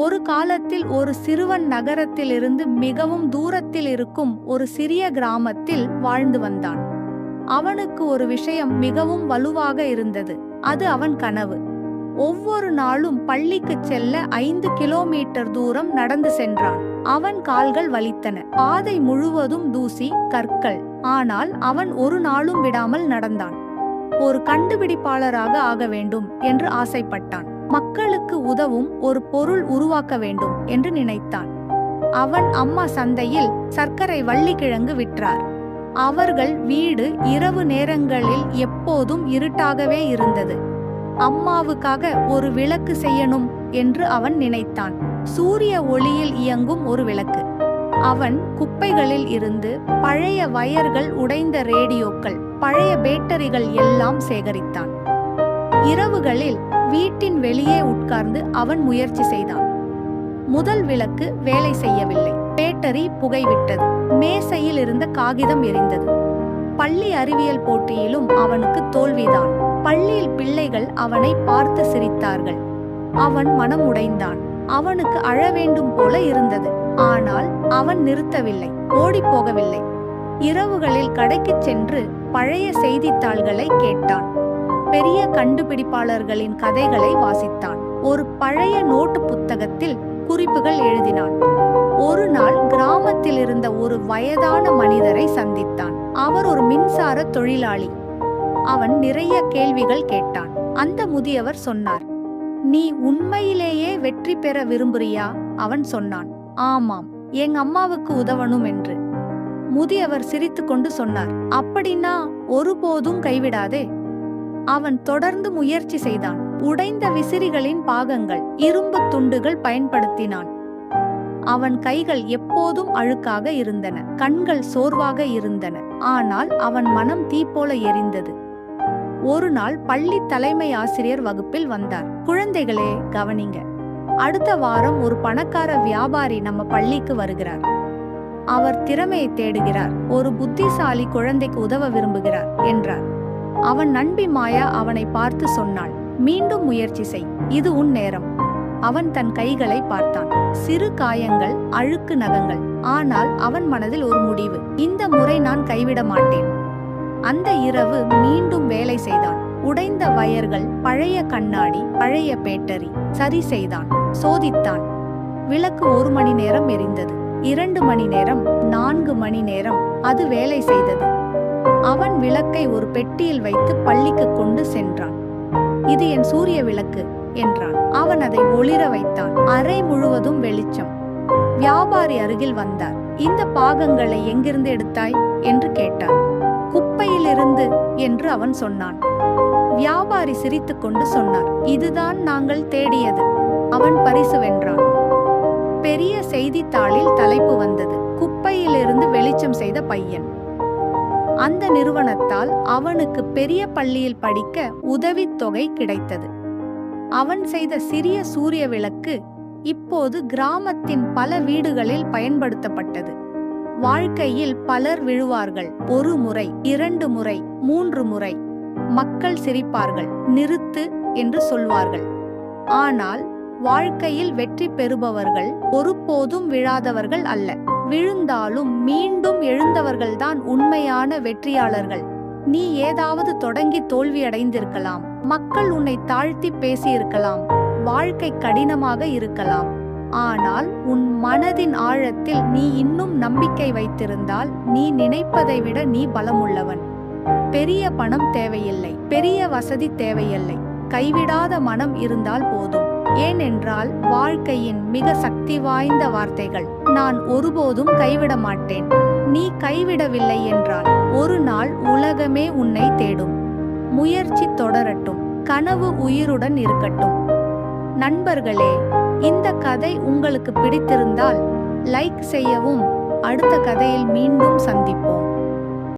ஒரு காலத்தில் ஒரு சிறுவன் நகரத்திலிருந்து மிகவும் தூரத்தில் இருக்கும் ஒரு சிறிய கிராமத்தில் வாழ்ந்து வந்தான். அவனுக்கு ஒரு விஷயம் மிகவும் வலுவாக இருந்தது. அது அவன் கனவு. ஒவ்வொரு நாளும் பள்ளிக்கு செல்ல ஐந்து கிலோமீட்டர் தூரம் நடந்து சென்றான். அவன் கால்கள் வலித்தன. பாதை முழுவதும் தூசி கற்கள். ஆனால் அவன் ஒரு நாளும் விடாமல் நடந்தான். ஒரு கண்டுபிடிப்பாளராக ஆக வேண்டும் என்று ஆசைப்பட்டான். மக்களுக்கு உதவும் ஒரு பொருள் உருவாக்க வேண்டும் என்று நினைத்தான். அவன் அம்மா சந்தையில் சர்க்கரை வள்ளிக்கிழங்கு விற்றார். அவர்கள் வீடு இரவு நேரங்களில் எப்போதும் இருட்டாகவே இருந்தது. அம்மாவுக்காக ஒரு விளக்கு செய்யணும் என்று அவன் நினைத்தான். சூரிய ஒளியில் இயங்கும் ஒரு விளக்கு. அவன் குப்பைகளில் இருந்து பழைய வயர்கள் உடைந்த ரேடியோக்கள் பழைய பேட்டரிகள் எல்லாம் சேகரித்தான். இரவுகளில் வீட்டின் வெளியே உட்கார்ந்து அவன் முயற்சி செய்தான். முதல் விளக்கு வேலை செய்யவில்லை. பேட்டரி புகைவிட்டது. மேசையில் இருந்த காகிதம் எரிந்தது. பள்ளி அறிவியல் போட்டியிலும் அவனுக்கு தோல்விதான். பள்ளியில் பிள்ளைகள் அவனை பார்த்து சிரித்தார்கள். அவன் மனம் உடைந்தான் அவனுக்கு அழ வேண்டும் போல இருந்தது. ஆனால் அவன் நிறுத்தவில்லை. ஓடிப் போகவில்லை இரவுகளில் கடைக்குச் சென்று பழைய செய்தித்தாள்களை கேட்டான். பெரிய கண்டுபிடிப்பாளர்களின் கதைகளை வாசித்தான். ஒரு பழைய நோட்டு புத்தகத்தில் குறிப்புகள் எழுதினான். ஒரு நாள் கிராமத்தில் இருந்த ஒரு வயதான மனிதரை சந்தித்தான். அவர் ஒரு மின்சார தொழிலாளி. அவன் நிறைய கேள்விகள் கேட்டான். அந்த முதியவர் சொன்னார் நீ உண்மையிலேயே வெற்றி பெற விரும்புறியா? அவன் சொன்னான் ஆமாம் எங்க அம்மாவுக்கு உதவணும் என்று. முதியவர் சிரித்துக்கொண்டு சொன்னார் அப்படின்னா ஒருபோதும் கைவிடாதே. அவன் தொடர்ந்து முயற்சி செய்தான். உடைந்த விசிறிகளின் பாகங்கள் இரும்பு துண்டுகள் பயன்படுத்தினான். அவன் கைகள் எப்போதும் அழுக்காக இருந்தன. கண்கள் சோர்வாக இருந்தன. ஆனால் அவன் மனம் தீப்போல எரிந்தது. ஒரு நாள் பள்ளி தலைமை ஆசிரியர் வகுப்பில் வந்தார். குழந்தைகளே கவனிங்க. அடுத்த வாரம் ஒரு பணக்கார வியாபாரி நம்ம பள்ளிக்கு வருகிறார். அவர் திறமையை தேடுகிறார். ஒரு புத்திசாலி குழந்தைக்கு உதவ விரும்புகிறார் என்றார். அவன் நண்பி மாயா அவனை பார்த்து சொன்னாள் மீண்டும் முயற்சி செய் இது உன் நேரம். அவன் தன் கைகளை பார்த்தான். சிறு காயங்கள் அழுக்கு நகங்கள் ஆனால் அவன் மனதில் ஒரு முடிவு இந்த முறை நான் கைவிட மாட்டேன். அந்த இரவு மீண்டும் வேலை செய்தான். உடைந்த வயர்கள் பழைய கண்ணாடி பழைய பேட்டரி சரி செய்தான் சோதித்தான். விளக்கு ஒரு மணி நேரம் எரிந்தது. இரண்டு மணி நேரம் நான்கு மணி நேரம் அது வேலை செய்தது. அவன் விளக்கை ஒரு பெட்டியில் வைத்து பள்ளிக்கு கொண்டு சென்றான். இது என் சூரிய விளக்கு என்றான். அவன் அதை ஒளிர வைத்தான். அறை முழுவதும் வெளிச்சம். வியாபாரி அருகில் வந்தார். இந்த பாகங்களை எங்கிருந்து எடுத்தாய்? என்று கேட்டார் குப்பையிலிருந்து என்று அவன் சொன்னான். வியாபாரி சிரித்துக்கொண்டு சொன்னார். இதுதான் நாங்கள் தேடியது அவன் பரிசு வென்றான். பெரிய செய்தித்தாளில் தலைப்பு வந்தது. குப்பையிலிருந்து வெளிச்சம் செய்த பையன். அந்த நிறுவனத்தால் அவனுக்கு பெரிய பள்ளியில் படிக்க உதவித்தொகை கிடைத்தது. அவன் செய்த சிறிய சூரிய விளக்கு இப்போது கிராமத்தின் பல வீடுகளில் பயன்படுத்தப்பட்டது. வாழ்க்கையில் பலர் விழுவார்கள். ஒரு முறை இரண்டு முறை மூன்று முறை மக்கள் சிரிப்பார்கள். நிறுத்து என்று சொல்வார்கள். ஆனால் வாழ்க்கையில் வெற்றி பெறுபவர்கள் ஒருபோதும் விழாதவர்கள் அல்ல. விழுந்தாலும் மீண்டும் எழுந்தவர்கள்தான் உண்மையான வெற்றியாளர்கள். நீ ஏதாவது தொடங்கி தோல்வியடைந்திருக்கலாம் மக்கள் உன்னை தாழ்த்தி பேசியிருக்கலாம். வாழ்க்கை கடினமாக இருக்கலாம். ஆனால் உன் மனதின் ஆழத்தில் நீ இன்னும் நம்பிக்கை வைத்திருந்தால் நீ நினைப்பதை விட நீ பலமுள்ளவன். பெரிய பணம் தேவையில்லை. பெரிய வசதி தேவையில்லை. கைவிடாத மனம் இருந்தால் போதும். ஏனென்றால் வாழ்க்கையின் மிக சக்தி வாய்ந்த வார்த்தைகள். நான் ஒருபோதும் கைவிட மாட்டேன் நீ கைவிடவில்லை என்றால் ஒரு நாள் உலகமே உன்னை தேடும். முயற்சி தொடரட்டும். கனவு உயிருடன் இருக்கட்டும். நண்பர்களே இந்த கதை உங்களுக்கு பிடித்திருந்தால் லைக் செய்யவும். அடுத்த கதையில் மீண்டும் சந்திப்போம்.